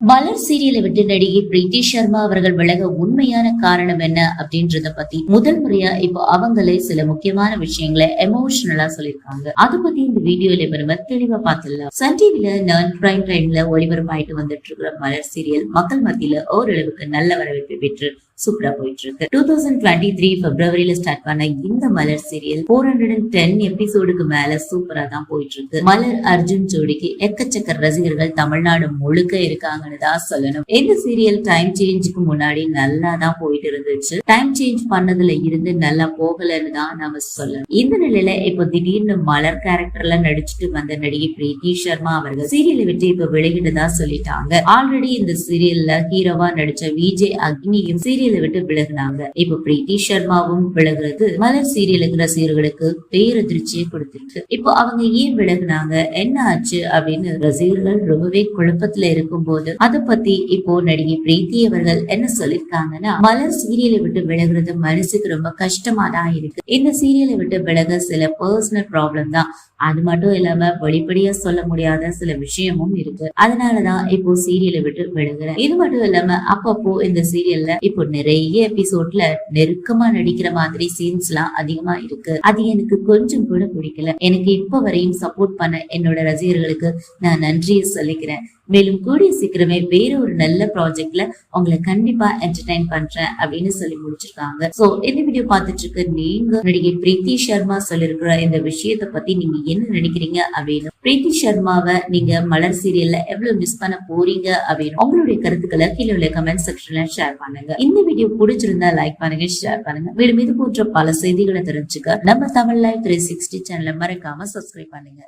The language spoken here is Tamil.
மலர் சீரியலை விட்டு நடிகை பிரீத்தி சர்மா அவர்கள் விலக உண்மையான காரணம் என்ன அப்படின்றத பத்தி முதல் முறையா இப்போ அவங்களே சில முக்கியமான விஷயங்களை எமோஷனலா சொல்லிருக்காங்க அதை பத்தி இந்த வீடியோல இப்ப நம்ம தெளிவா பார்த்துடலாம். சன் டிவில நான் பிரைம் டைம்ல ஒளிபரப்பாயிட்டு வந்துட்டு இருக்கிற மலர் சீரியல் மக்கள் மத்தியில ஓரளவுக்கு நல்ல வரவேற்பை பெற்று சூப்பரா போயிட்டு இருக்கு டூ தௌசண்ட் டுவெண்ட்டி த்ரீ பிப்ரவரியில ஸ்டார்ட் பண்ண இந்த Malar serial four hundred and ten எபிசோடுக்கு மேல சூப்பரா தான் போயிட்டு இருக்கு மலர் அர்ஜுன் ஜோடிக்கு எக்கச்சக்க ரசிகர்கள் தமிழ்நாடு முழுக்க இருக்காங்கன்னு தான் சொல்லணும். இந்த சீரியல் டைம் சேஞ்சுக்கு முன்னாடி நல்லா தான் போயிட்டு இருந்துச்சு டைம் சேஞ்ச் பண்ணதுல இருந்து நல்லா போகலன்னு தான் நாம சொல்லணும். இந்த நிலையில இப்போ திடீர்னு மலர் கேரக்டர்ல நடிச்சுட்டு வந்த நடிகை பிரீத்தி சர்மா அவர்கள் சீரியலை விட்டு இப்ப விலகிட்டதா சொல்லிட்டாங்க. ஆல்ரெடி இந்த சீரியல்ல ஹீரோவா நடிச்ச விஜய் அக்னியும் சீரியல் விட்டு விலகுனாங்க. இப்ப பிரீத்தி சர்மாவும் விலகுறது. மலர் சீரியலுக்கு ரசிகர்களுக்கு பேரதிர்ச்சியை கொடுத்துருக்கு. இப்போ அவங்க ஏன் விலகுனாங்க? என்ன ஆச்சு? அப்படின்னு ரசிகர்கள் ரொம்பவே குழப்பத்துல இருக்கும் போது அதை பத்தி இப்போ நடிகை பிரீத்தி அவர்கள் என்ன சொல்லிருக்காங்கன்னா மலர் சீரியலை விட்டு விலகுறது மனசுக்கு ரொம்ப கஷ்டமா தான் இருக்கு. இந்த சீரியலை விட்டு விலக சில பர்சனல் ப்ராப்ளம் தான். அது மட்டும் இல்லாம வெளிப்படையா சொல்ல முடியாத சில விஷயமும் இருக்கு. அதனாலதான் இப்போ சீரியலை விட்டு விலகுறேன். இது மட்டும் இல்லாம அப்பப்போ இந்த சீரியல்ல இப்போ நிறைய எபிசோட்ல நெருக்கமா நடிக்கிற மாதிரி சீன்ஸ் எல்லாம் அதிகமா இருக்கு. அது எனக்கு கொஞ்சம் கூட பிடிக்கல. எனக்கு இப்ப வரையும் சப்போர்ட் பண்ண என்னோட ரசிகர்களுக்கு நான் நன்றியை சொல்லிக்கிறேன். மேலும் கூடிய சீக்கிரமே வேற ஒரு நல்ல ப்ராஜெக்ட்ல உங்களை கண்டிப்பா என்டர்டைன் பண்றேன் அப்படின்னு சொல்லி முடிச்சிருக்காங்க. சோ இந்த வீடியோ பார்த்துட்டு இருக்க நீங்க நடிகை பிரீத்தி சர்மா சொல்லிருக்கிற இந்த விஷயத்தை பத்தி நீங்க என்ன நினைக்கிறீங்க அப்படின்னு பிரீத்தி சர்மாவை நீங்க மலர் சீரியல்ல எவ்வளவு மிஸ் பண்ண போறீங்க அப்படின்னு உங்களுடைய கருத்துக்களை கீழே உள்ள கமெண்ட் செக்ஷன்ல ஷேர் பண்ணுங்க. இந்த வீடியோ பிடிச்சிருந்தா லைக் பண்ணுங்க ஷேர் பண்ணுங்க. வீடு இது போன்ற பல செய்திகளை தெரிஞ்சுக்க நம்ம தமிழ் லைவ் த்ரீ சிக்ஸ்டி சேனலை மறக்காம சப்ஸ்கிரைப் பண்ணுங்க.